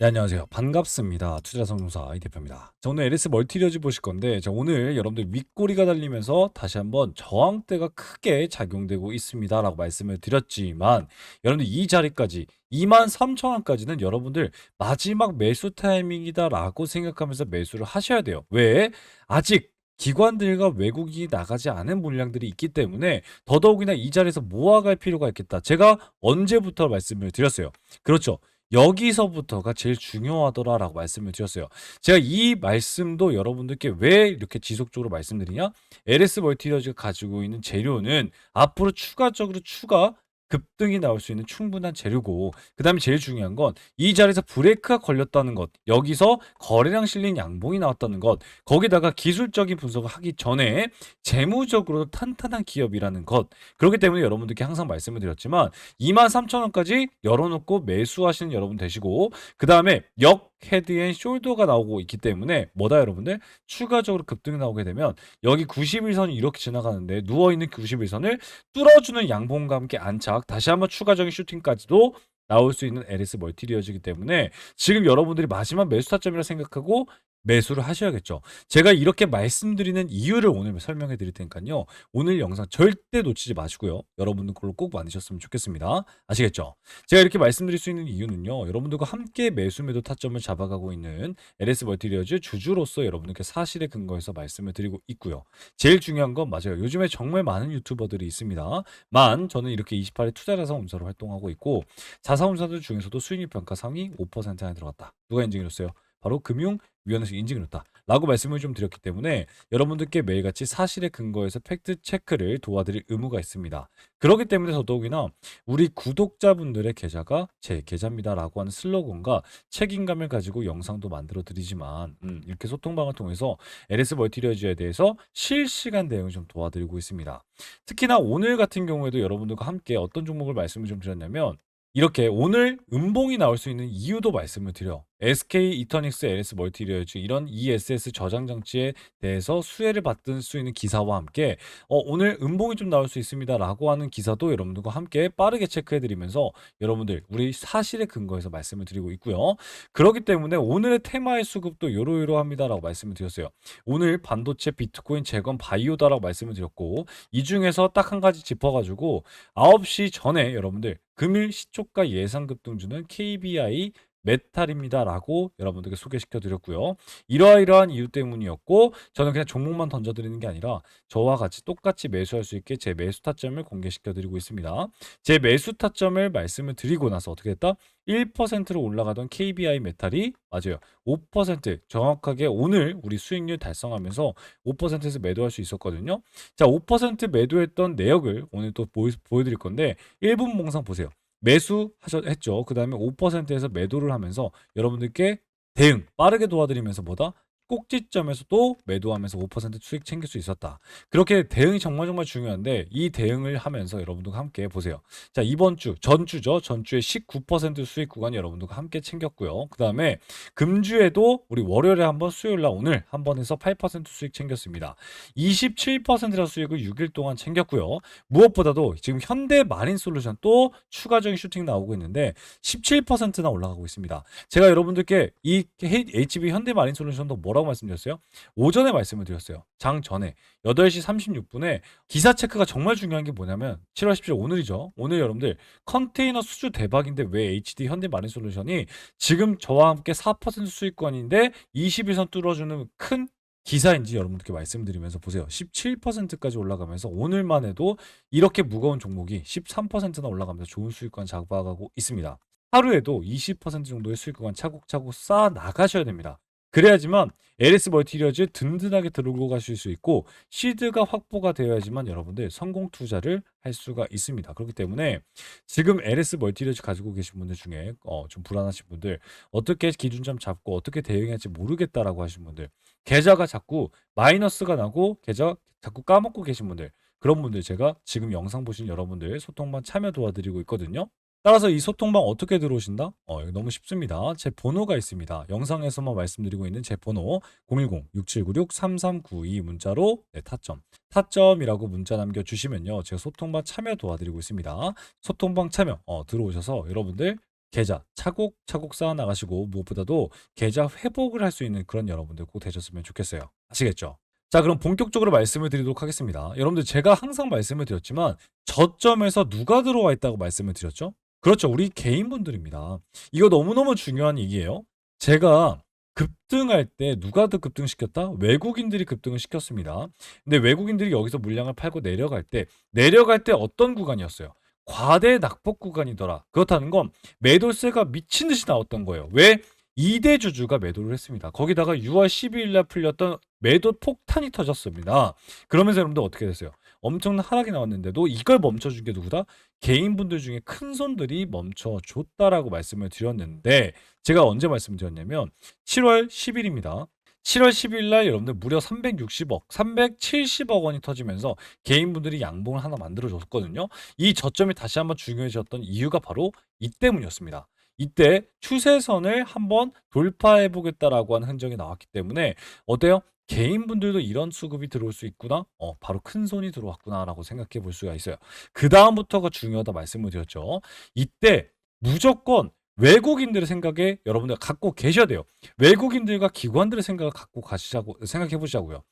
네, 안녕하세요. 반갑습니다. 투자 성공사 이 대표입니다. 자, 오늘 LS 멀티리어즈 보실 건데, 자, 오늘 여러분들 윗꼬리가 달리면서 다시 한번 저항대가 크게 작용되고 있습니다 라고 말씀을 드렸지만, 여러분들 이 자리까지 23,000원까지는 여러분들 마지막 매수 타이밍이다 라고 생각하면서 매수를 하셔야 돼요. 왜? 아직 기관들과 외국인이 나가지 않은 물량들이 있기 때문에 더더욱이나 이 자리에서 모아갈 필요가 있겠다. 제가 언제부터 말씀을 드렸어요. 그렇죠. 여기서부터가 제일 중요하더라라고 말씀을 드렸어요. 제가 이 말씀도 여러분들께 왜 이렇게 지속적으로 말씀드리냐? LS 멀티리어즈가 가지고 있는 재료는 앞으로 추가적으로 추가 급등이 나올 수 있는 충분한 재료고 그 다음에 제일 중요한 건 이 자리에서 브레이크가 걸렸다는 것 여기서 거래량 실린 양봉이 나왔다는 것 거기다가 기술적인 분석을 하기 전에 재무적으로 탄탄한 기업이라는 것. 그렇기 때문에 여러분들께 항상 말씀을 드렸지만 23,000원까지 열어놓고 매수하시는 여러분 되시고 그 다음에 역 헤드 앤 숄더가 나오고 있기 때문에 뭐다 여러분들? 추가적으로 급등이 나오게 되면 여기 91선이 이렇게 지나가는데 누워있는 91선을 뚫어주는 양봉과 함께 안착 다시 한번 추가적인 슈팅까지도 나올 수 있는 LS 멀티리어즈이기 때문에 지금 여러분들이 마지막 매수 타점이라 생각하고 매수를 하셔야겠죠. 제가 이렇게 말씀드리는 이유를 오늘 설명해 드릴 테니까요. 오늘 영상 절대 놓치지 마시고요. 여러분들 그걸로 꼭 만드셨으면 좋겠습니다. 아시겠죠? 제가 이렇게 말씀드릴 수 있는 이유는요. 여러분들과 함께 매수 매도 타점을 잡아가고 있는 LS 멀티리어즈 주주로서 여러분들께 사실에 근거해서 말씀을 드리고 있고요. 제일 중요한 건 맞아요. 요즘에 정말 많은 유튜버들이 있습니다. 만 저는 이렇게 28회 투자자산운사로 활동하고 있고 자산운사들 중에서도 수익률 평가 상위 5% 안에 들어갔다. 누가 인증해줬어요? 바로 금융위원회에서 인증을 했다. 라고 말씀을 좀 드렸기 때문에 여러분들께 매일같이 사실에 근거해서 팩트 체크를 도와드릴 의무가 있습니다. 그렇기 때문에 더더욱이나 우리 구독자분들의 계좌가 제 계좌입니다라고 하는 슬로건과 책임감을 가지고 영상도 만들어 드리지만 음, 이렇게 소통방을 통해서 LS 멀티리어즈에 대해서 실시간 대응을 좀 도와드리고 있습니다. 특히나 오늘 같은 경우에도 여러분들과 함께 어떤 종목을 말씀을 좀 드렸냐면 이렇게 오늘 음봉이 나올 수 있는 이유도 말씀을 드려. SK 이터닉스 LS 멀티리어즈 이런 ESS 저장 장치에 대해서 수혜를 받을 수 있는 기사와 함께 어, 오늘 음봉이 좀 나올 수 있습니다라고 하는 기사도 여러분들과 함께 빠르게 체크해 드리면서 여러분들 우리 사실에 근거해서 말씀을 드리고 있고요. 그렇기 때문에 오늘의 테마의 수급도 요로요로합니다라고 말씀을 드렸어요. 오늘 반도체 비트코인 재건 바이오다라고 말씀을 드렸고 이 중에서 딱 한 가지 짚어가지고 9시 전에 여러분들 금일 시초가 예상 급등주는 KBI 메탈입니다라고 여러분들께 소개시켜 드렸고요. 이러이러한 이유 때문이었고 저는 그냥 종목만 던져 드리는 게 아니라 저와 같이 똑같이 매수할 수 있게 제 매수 타점을 공개시켜 드리고 있습니다. 제 매수 타점을 말씀을 드리고 나서 어떻게 했다? 1%로 올라가던 KBI 메탈이 맞아요. 5% 정확하게 오늘 우리 수익률 달성하면서 5%에서 매도할 수 있었거든요. 자, 5% 매도했던 내역을 오늘 또 보여, 보여드릴 건데 1분 몽상 보세요. 매수하셨죠. 그 다음에 5%에서 매도를 하면서 여러분들께 대응 빠르게 도와드리면서 뭐다? 꼭지점에서 또 매도하면서 5% 수익 챙길 수 있었다. 그렇게 대응이 정말 정말 중요한데 이 대응을 하면서 여러분들과 함께 보세요. 자 이번 주 전주죠. 전주에 19% 수익 구간 여러분들과 함께 챙겼고요. 그 다음에 금주에도 우리 월요일에 한번 수요일날 오늘 한 번 해서 8% 수익 챙겼습니다. 27%라 수익을 6일 동안 챙겼고요. 무엇보다도 지금 현대 마린 솔루션 또 추가적인 슈팅 나오고 있는데 17%나 올라가고 있습니다. 제가 여러분들께 이 HB 현대 마린 솔루션도 뭐라고 말씀드렸어요? 오전에 말씀을 드렸어요. 장 전에 8시 36분에 기사 체크가 정말 중요한 게 뭐냐면 7월 17일 오늘이죠. 오늘 여러분들 컨테이너 수주 대박인데 왜 HD 현대 마린 솔루션이 지금 저와 함께 4% 수익권인데 21선 뚫어주는 큰 기사인지 여러분들께 말씀드리면서 보세요. 17%까지 올라가면서 오늘만 해도 이렇게 무거운 종목이 13%나 올라가면서 좋은 수익권 잡아가고 있습니다. 하루에도 20% 정도의 수익권 차곡차곡 쌓아 나가셔야 됩니다. 그래야지만 LS 멀티리어즈 든든하게 들고 가실 수 있고 시드가 확보가 되어야지만 여러분들 성공 투자를 할 수가 있습니다. 그렇기 때문에 지금 LS 멀티리어즈 가지고 계신 분들 중에 어, 좀 불안하신 분들 어떻게 기준점 잡고 어떻게 대응할지 모르겠다라고 하신 분들 계좌가 자꾸 마이너스가 나고 계좌 자꾸 까먹고 계신 분들 그런 분들 제가 지금 영상 보신 여러분들 소통방 참여 도와드리고 있거든요. 따라서 이 소통방 어떻게 들어오신다? 어, 너무 쉽습니다. 제 번호가 있습니다. 영상에서만 말씀드리고 있는 제 번호 010-6796-3392 문자로 네, 타점. 타점이라고 문자 남겨주시면요. 제가 소통방 참여 도와드리고 있습니다. 소통방 참여 어, 들어오셔서 여러분들 계좌 차곡차곡 쌓아 나가시고 무엇보다도 계좌 회복을 할 수 있는 그런 여러분들 꼭 되셨으면 좋겠어요. 아시겠죠? 자, 그럼 본격적으로 말씀을 드리도록 하겠습니다. 여러분들 제가 항상 말씀을 드렸지만 저점에서 누가 들어와 있다고 말씀을 드렸죠? 그렇죠. 우리 개인분들입니다. 이거 너무너무 중요한 얘기예요. 제가 급등할 때 누가 더 급등시켰다? 외국인들이 급등을 시켰습니다. 근데 외국인들이 여기서 물량을 팔고 내려갈 때 내려갈 때 어떤 구간이었어요? 과대 낙폭 구간이더라. 그렇다는 건 매도세가 미친 듯이 나왔던 거예요. 왜? 2대 주주가 매도를 했습니다. 거기다가 6월 12일 날 풀렸던 매도 폭탄이 터졌습니다. 그러면서 여러분들 어떻게 됐어요? 엄청난 하락이 나왔는데도 이걸 멈춰준 게 누구다? 개인분들 중에 큰 손들이 멈춰줬다라고 말씀을 드렸는데 제가 언제 말씀드렸냐면 7월 10일입니다. 7월 10일 날 여러분들 무려 360억, 370억 원이 터지면서 개인분들이 양봉을 하나 만들어 줬거든요. 이 저점이 다시 한번 중요해졌던 이유가 바로 이 때문이었습니다. 이때 추세선을 한번 돌파해 보겠다라고 하는 흔적이 나왔기 때문에 어때요? 개인분들도 이런 수급이 들어올 수 있구나. 어, 바로 큰 손이 들어왔구나라고 생각해 볼 수가 있어요. 그 다음부터가 중요하다 말씀을 드렸죠. 이때 무조건 외국인들의 생각에 여러분들 갖고 계셔야 돼요. 외국인들과 기관들의 생각을 갖고 가시자고 생각해 보시자고요.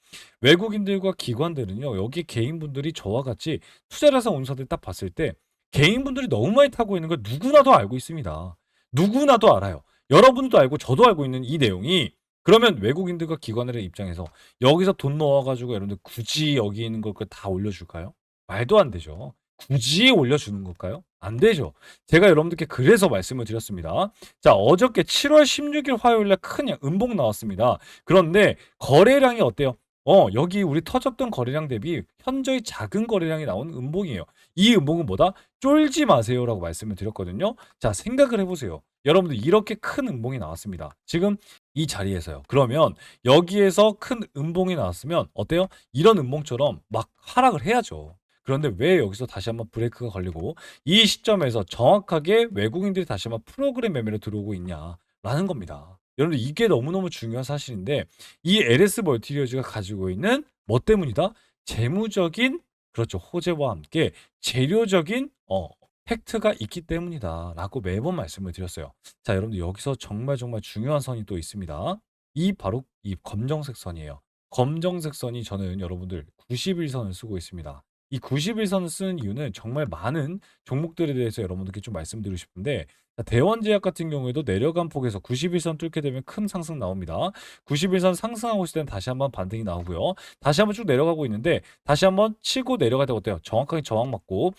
외국인들과 기관들은요. 여기 개인분들이 저와 같이 투자라서 운사들 딱 봤을 때 개인분들이 너무 많이 타고 있는 걸 누구나도 알고 있습니다. 누구나도 알아요. 여러분도 알고 저도 알고 있는 이 내용이 그러면 외국인들과 기관들의 입장에서 여기서 돈 넣어가지고 여러분들 굳이 여기 있는 걸다 올려줄까요? 말도 안 되죠. 굳이 올려주는 걸까요? 안 되죠. 제가 여러분들께 그래서 말씀을 드렸습니다. 자, 어저께 7월 16일 화요일에 큰 음봉 나왔습니다. 그런데 거래량이 어때요? 어, 여기 우리 터졌던 거래량 대비 현저히 작은 거래량이 나온 음봉이에요. 이 음봉은 뭐다? 쫄지 마세요라고 말씀을 드렸거든요. 자, 생각을 해보세요. 여러분들 이렇게 큰 음봉이 나왔습니다. 지금 이 자리에서요. 그러면 여기에서 큰 음봉이 나왔으면 어때요? 이런 음봉처럼 막 하락을 해야죠. 그런데 왜 여기서 다시 한번 브레이크가 걸리고 이 시점에서 정확하게 외국인들이 다시 한번 프로그램 매매로 들어오고 있냐라는 겁니다. 여러분들 이게 너무너무 중요한 사실인데 이 LS 멀티리어즈가 가지고 있는 뭐 때문이다? 재무적인 그렇죠. 호재와 함께 재료적인 어 팩트가 있기 때문이다 라고 매번 말씀을 드렸어요. 자, 여러분들 여기서 정말 정말 중요한 선이 또 있습니다. 이 바로 이 검정색 선이에요. 검정색 선이 저는 여러분들 91선을 쓰고 있습니다. 이 91선을 쓰는 이유는 정말 많은 종목들에 대해서 여러분들께 좀 말씀드리고 싶은데 자, 대원제약 같은 경우에도 내려간 폭에서 91선 뚫게 되면 큰 상승 나옵니다. 91선 상승하고 있을 때는 다시 한번 반등이 나오고요. 다시 한번 쭉 내려가고 있는데 다시 한번 치고 내려갈 때 어때요? 정확하게 저항 맞고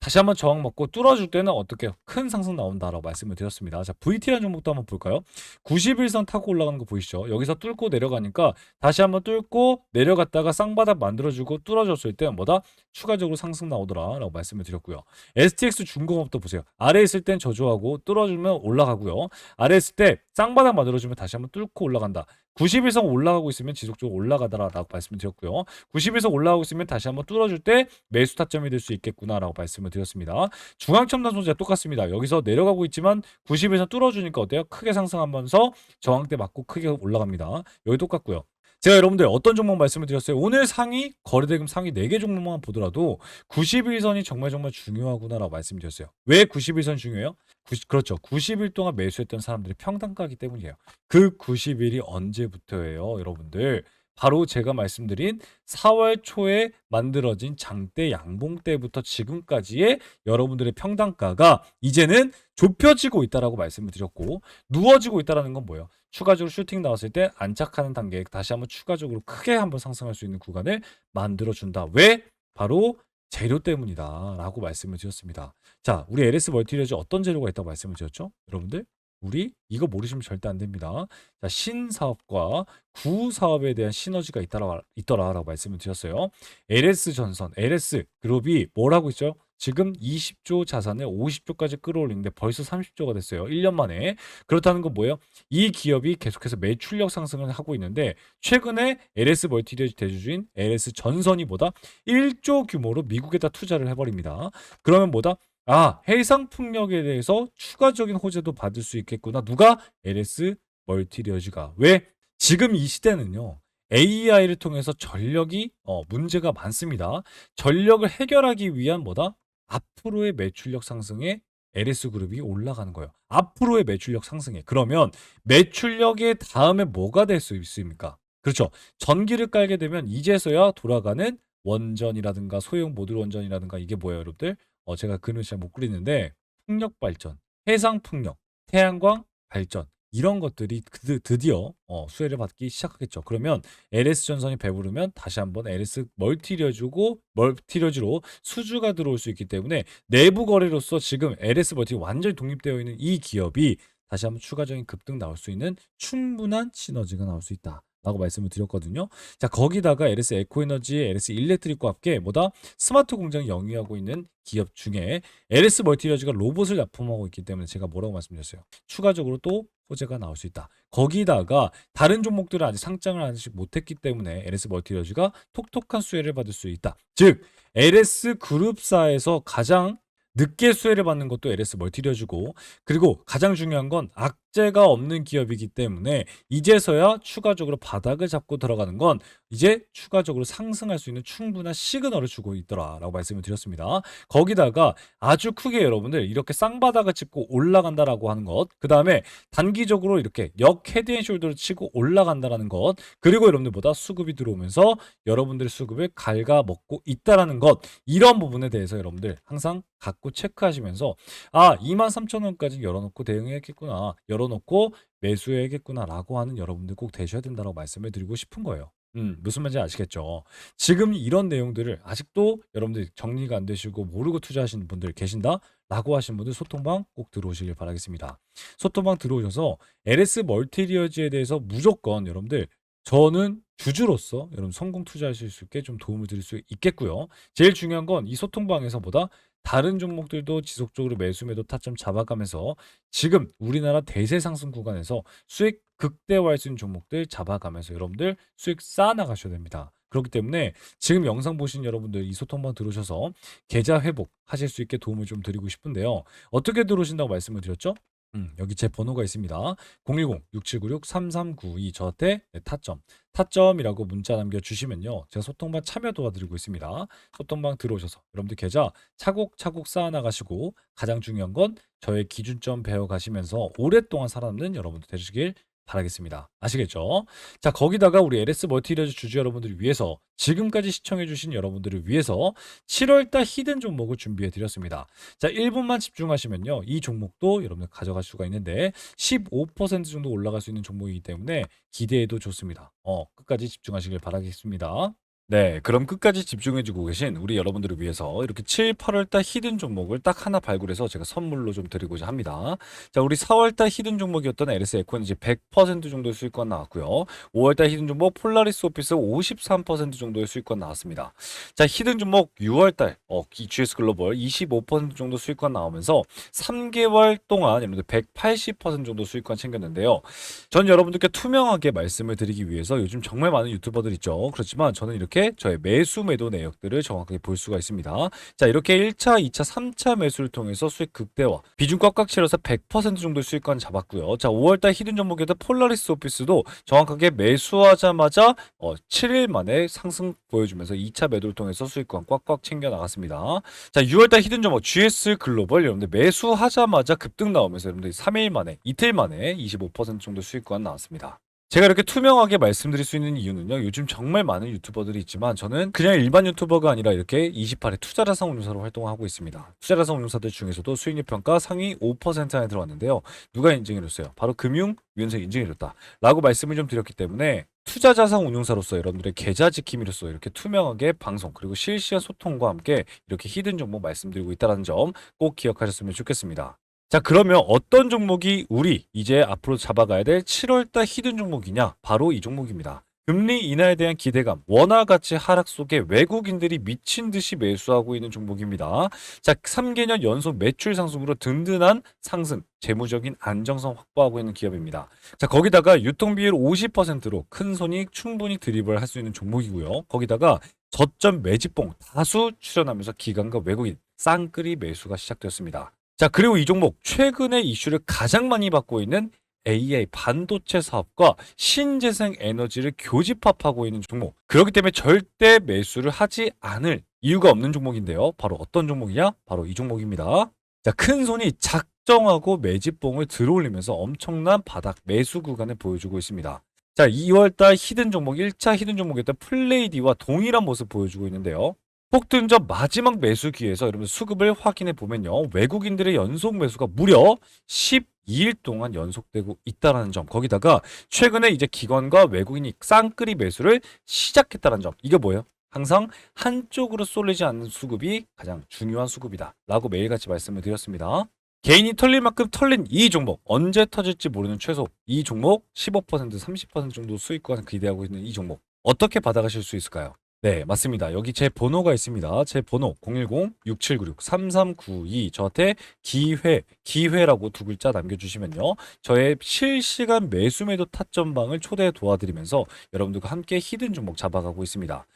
다시 한번 저항 먹고 뚫어줄 때는 어떻게 큰 상승 나온다라고 말씀을 드렸습니다. 자, VT라는 종목도 한번 볼까요? 91선 타고 올라가는 거 보이시죠? 여기서 뚫고 내려가니까 다시 한번 뚫고 내려갔다가 쌍바닥 만들어주고 뚫어줬을 때 뭐다? 추가적으로 상승 나오더라라고 말씀을 드렸고요. STX 중공업도 보세요. 아래 있을 땐 저조하고 뚫어주면 올라가고요. 아래 있을 때 쌍바닥 만들어주면 다시 한번 뚫고 올라간다. 90일선 올라가고 있으면 지속적으로 올라가더라라고 말씀을 드렸고요. 90일선 올라가고 있으면 다시 한번 뚫어줄 때 매수 타점이 될 수 있겠구나라고 말씀을 드렸습니다. 중앙첨단 소재가 똑같습니다. 여기서 내려가고 있지만 90일선 뚫어주니까 어때요? 크게 상승하면서 저항대 맞고 크게 올라갑니다. 여기 똑같고요. 제가 여러분들 어떤 종목 말씀을 드렸어요? 오늘 상위 거래대금 상위 4개 종목만 보더라도 90일선이 정말 정말 중요하구나라고 말씀드렸어요. 왜 90일선이 중요해요? 90, 그렇죠. 90일 동안 매수했던 사람들이 평단가기 때문이에요. 그 90일이 언제부터예요, 여러분들? 바로 제가 말씀드린 4월 초에 만들어진 장대 양봉 때부터 지금까지의 여러분들의 평단가가 이제는 좁혀지고 있다라고 말씀을 드렸고 누워지고 있다라는 건 뭐예요? 추가적으로 슈팅 나왔을 때 안착하는 단계에 다시 한번 추가적으로 크게 한번 상승할 수 있는 구간을 만들어 준다. 왜? 바로 재료 때문이다라고 말씀을 드렸습니다. 자, 우리 LS 멀티리어즈 어떤 재료가 있다고 말씀을 드렸죠? 여러분들 우리 이거 모르시면 절대 안 됩니다. 자, 신사업과 구사업에 대한 시너지가 있더라, 있더라라고 말씀을 드렸어요. LS 전선, LS 그룹이 뭐라고 있죠? 지금 20조 자산을 50조까지 끌어올리는데 벌써 30조가 됐어요. 1년 만에. 그렇다는 건 뭐예요? 이 기업이 계속해서 매출력 상승을 하고 있는데 최근에 LS 멀티리어즈 대주주인 LS 전선이 뭐다? 1조 규모로 미국에다 투자를 해버립니다. 그러면 뭐다? 아, 해상 풍력에 대해서 추가적인 호재도 받을 수 있겠구나. 누가? LS 멀티리어즈가. 왜? 지금 이 시대는요. AI를 통해서 전력이 어, 문제가 많습니다. 전력을 해결하기 위한 뭐다? 앞으로의 매출력 상승에 LS 그룹이 올라가는 거예요. 앞으로의 매출력 상승에. 그러면 매출력의 다음에 뭐가 될 수 있습니까? 그렇죠. 전기를 깔게 되면 이제서야 돌아가는 원전이라든가 소형 모듈 원전이라든가 이게 뭐예요, 여러분들? 어, 제가 그림을 잘못 그리는데 풍력 발전, 해상 풍력, 태양광 발전 이런 것들이 드, 드디어 어, 수혜를 받기 시작하겠죠. 그러면 LS 전선이 배부르면 다시 한번 LS 멀티려주고 멀티려주로 수주가 들어올 수 있기 때문에 내부 거래로서 지금 LS 멀티 완전히 독립되어 있는 이 기업이 다시 한번 추가적인 급등 나올 수 있는 충분한 시너지가 나올 수 있다. 라고 말씀을 드렸거든요. 자, 거기다가 LS 에코에너지, LS 일렉트릭과 함께 뭐다? 스마트 공장을 영위하고 있는 기업 중에 LS 멀티리어즈가 로봇을 납품하고 있기 때문에 제가 뭐라고 말씀드렸어요. 추가적으로 또 호재가 나올 수 있다. 거기다가 다른 종목들은 아직 상장을 아직 못했기 때문에 LS 멀티리어즈가 톡톡한 수혜를 받을 수 있다. 즉, LS 그룹사에서 가장 늦게 수혜를 받는 것도 LS 멀티리어즈고 그리고 가장 중요한 건 악재가 없는 기업이기 때문에 이제서야 추가적으로 바닥을 잡고 들어가는 건 이제 추가적으로 상승할 수 있는 충분한 시그널을 주고 있더라라고 말씀을 드렸습니다. 거기다가 아주 크게 여러분들 이렇게 쌍바닥을 짚고 올라간다라고 하는 것, 그 다음에 단기적으로 이렇게 역 헤드앤숄더를 치고 올라간다라는 것, 그리고 여러분들보다 수급이 들어오면서 여러분들의 수급을 갉아먹고 있다라는 것, 이런 부분에 대해서 여러분들 항상 갖고 체크하시면서 아 23,000원까지 열어놓고 대응해야겠구나, 열어놓고 매수해야겠구나라고 하는 여러분들 꼭 되셔야 된다고 말씀을 드리고 싶은 거예요. 음, 무슨 말인지 아시겠죠? 지금 이런 내용들을 아직도 여러분들 정리가 안 되시고 모르고 투자하시는 분들 계신다? 라고 하신 분들 소통방 꼭 들어오시길 바라겠습니다. 소통방 들어오셔서 LS 멀티리어즈에 대해서 무조건 여러분들 저는 주주로서 여러분 성공 투자하실 수 있게 좀 도움을 드릴 수 있겠고요. 제일 중요한 건 이 소통방에서보다 다른 종목들도 지속적으로 매수 매도 타점 잡아가면서 지금 우리나라 대세 상승 구간에서 수익 극대화할 수 있는 종목들 잡아가면서 여러분들 수익 쌓아 나가셔야 됩니다. 그렇기 때문에 지금 영상 보신 여러분들 이 소통방 들어오셔서 계좌 회복 하실 수 있게 도움을 좀 드리고 싶은데요. 어떻게 들어오신다고 말씀을 드렸죠? 음, 여기 제 번호가 있습니다. 010-6796-3392 저한테 네, 타점, 타점이라고 문자 남겨주시면요. 제가 소통방 참여 도와드리고 있습니다. 소통방 들어오셔서 여러분들 계좌 차곡차곡 쌓아나가시고 가장 중요한 건 저의 기준점 배워가시면서 오랫동안 살아남는 여러분들 되시길 바라겠습니다. 아시겠죠? 자, 거기다가 우리 LS 멀티리어즈 주주 여러분들을 위해서 지금까지 시청해주신 여러분들을 위해서 7월달 히든 종목을 준비해 드렸습니다. 자, 1분만 집중하시면요. 이 종목도 여러분들 가져갈 수가 있는데 15% 정도 올라갈 수 있는 종목이기 때문에 기대해도 좋습니다. 어, 끝까지 집중하시길 바라겠습니다. 네, 그럼 끝까지 집중해주고 계신 우리 여러분들을 위해서 이렇게 7, 8월달 히든 종목을 딱 하나 발굴해서 제가 선물로 좀 드리고자 합니다. 자, 우리 4월달 히든 종목이었던 LS 에코는 이제 100% 정도의 수익권 나왔고요. 5월달 히든 종목 폴라리스 오피스 53% 정도의 수익권 나왔습니다. 자, 히든 종목 6월달 어, GS 글로벌 25% 정도 수익권 나오면서 3개월 동안 여러분들 180% 정도 수익권 챙겼는데요. 전 여러분들께 투명하게 말씀을 드리기 위해서 요즘 정말 많은 유튜버들 있죠. 그렇지만 저는 이렇게 저의 매수 매도 내역들을 정확하게 볼 수가 있습니다. 자, 이렇게 1차, 2차, 3차 매수를 통해서 수익 극대화, 비중 꽉꽉 채워서 100% 정도 수익권 잡았고요. 자, 5월달 히든 종목이었던 폴라리스 오피스도 정확하게 매수하자마자 어, 7일 만에 상승 보여주면서 2차 매도를 통해서 수익권 꽉꽉 챙겨 나갔습니다. 자, 6월달 히든 종목 GS 글로벌 여러분들 매수하자마자 급등 나오면서 여러분들 3일 만에 이틀 만에 25% 정도 수익권 나왔습니다. 제가 이렇게 투명하게 말씀드릴 수 있는 이유는요. 요즘 정말 많은 유튜버들이 있지만 저는 그냥 일반 유튜버가 아니라 이렇게 28회 투자자산 운용사로 활동하고 있습니다. 투자자산 운용사들 중에서도 수익률 평가 상위 5% 안에 들어왔는데요. 누가 인증해줬어요? 바로 금융 위원회 인증해줬다. 라고 말씀을 좀 드렸기 때문에 투자 자산 운용사로서 여러분들의 계좌 지킴이로서 이렇게 투명하게 방송 그리고 실시간 소통과 함께 이렇게 히든 정보 말씀드리고 있다는 점 꼭 기억하셨으면 좋겠습니다. 자, 그러면 어떤 종목이 우리 이제 앞으로 잡아가야 될 7월달 히든 종목이냐? 바로 이 종목입니다. 금리 인하에 대한 기대감, 원화 가치 하락 속에 외국인들이 미친 듯이 매수하고 있는 종목입니다. 자, 3개년 연속 매출 상승으로 든든한 상승, 재무적인 안정성 확보하고 있는 기업입니다. 자, 거기다가 유통 비율 50%로 큰 손익 충분히 드리블 할수 있는 종목이고요. 거기다가 저점 매집봉 다수 출현하면서 기관과 외국인 쌍끌이 매수가 시작되었습니다. 자, 그리고 이 종목 최근에 이슈를 가장 많이 받고 있는 AI 반도체 사업과 신재생 에너지를 교집합하고 있는 종목. 그렇기 때문에 절대 매수를 하지 않을 이유가 없는 종목인데요. 바로 어떤 종목이냐? 바로 이 종목입니다. 자, 큰 손이 작정하고 매집봉을 들어올리면서 엄청난 바닥 매수 구간을 보여주고 있습니다. 자, 2월달 히든 종목 1차 히든 종목이었던 플레이디와 동일한 모습 보여주고 있는데요. 폭등전 마지막 매수 기회에서 여러분 수급을 확인해 보면요. 외국인들의 연속 매수가 무려 12일 동안 연속되고 있다라는 점. 거기다가 최근에 이제 기관과 외국인이 쌍끌이 매수를 시작했다는 점. 이게 뭐예요? 항상 한쪽으로 쏠리지 않는 수급이 가장 중요한 수급이다. 라고 매일같이 말씀을 드렸습니다. 개인이 털릴 만큼 털린 이 종목 언제 터질지 모르는 최소 이 종목 15% 30% 정도 수익권 기대하고 있는 이 종목 어떻게 받아가실 수 있을까요? 네 맞습니다. 여기 제 번호가 있습니다. 제 번호 010-6796-3392 저한테 기회 기회라고 두 글자 남겨주시면요. 저의 실시간 매수 매도 타점방을 초대해 도와드리면서 여러분들과 함께 히든 종목 잡아가고 있습니다.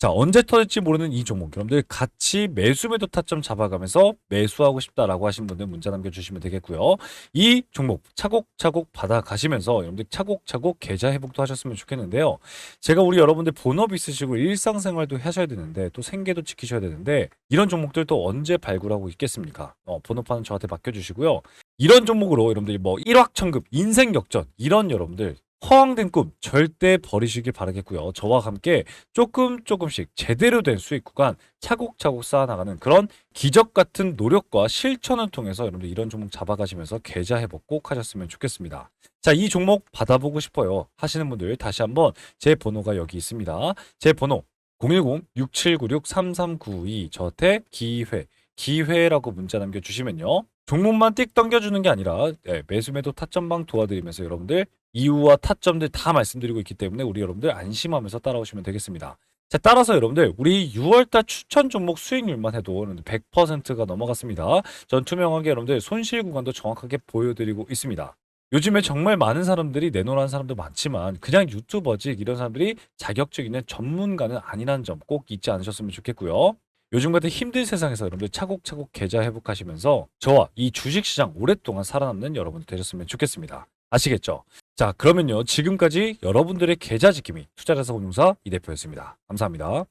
자 언제 터질지 모르는 이 종목. 여러분들 같이 매수 매도 타점 잡아가면서 매수하고 싶다라고 하신 분들 문자 남겨주시면 되겠고요. 이 종목 차곡차곡 받아가시면서 여러분들 차곡차곡 계좌 회복도 하셨으면 좋겠는데요. 제가 우리 여러분들 본업 있으시고 일상 생활도 하셔야 되는데 또 생계도 지키셔야 되는데 이런 종목들 또 언제 발굴하고 있겠습니까 어, 본업하는 저한테 맡겨주시고요 이런 종목으로 여러분들 뭐 일확천금 인생 역전 이런 여러분들 허황된 꿈 절대 버리시길 바라겠고요. 저와 함께 조금 조금씩 제대로 된 수익 구간 차곡차곡 쌓아나가는 그런 기적 같은 노력과 실천을 통해서 여러분들 이런 종목 잡아가시면서 계좌 회복 꼭 하셨으면 좋겠습니다. 자, 이 종목 받아보고 싶어요. 하시는 분들 다시 한번 제 번호가 여기 있습니다. 제 번호 010-6796-3392 저한테 기회 기회라고 문자 남겨주시면요. 종목만 띡 당겨주는 게 아니라 네, 매수 매도 타점방 도와드리면서 여러분들 이유와 타점들 다 말씀드리고 있기 때문에 우리 여러분들 안심하면서 따라오시면 되겠습니다. 자, 따라서 여러분들 우리 6월달 추천 종목 수익률만 해도 100%가 넘어갔습니다. 전 투명하게 여러분들 손실 구간도 정확하게 보여드리고 있습니다. 요즘에 정말 많은 사람들이 내놓으라는 사람도 많지만 그냥 유튜버직 이런 사람들이 자격증 있는 전문가는 아니라는 점 꼭 잊지 않으셨으면 좋겠고요. 요즘 같은 힘든 세상에서 여러분들 차곡차곡 계좌 회복하시면서 저와 이 주식시장 오랫동안 살아남는 여러분들 되셨으면 좋겠습니다. 아시겠죠? 자, 그러면요. 지금까지 여러분들의 계좌 지킴이 투자자산운용사 이 대표였습니다. 감사합니다.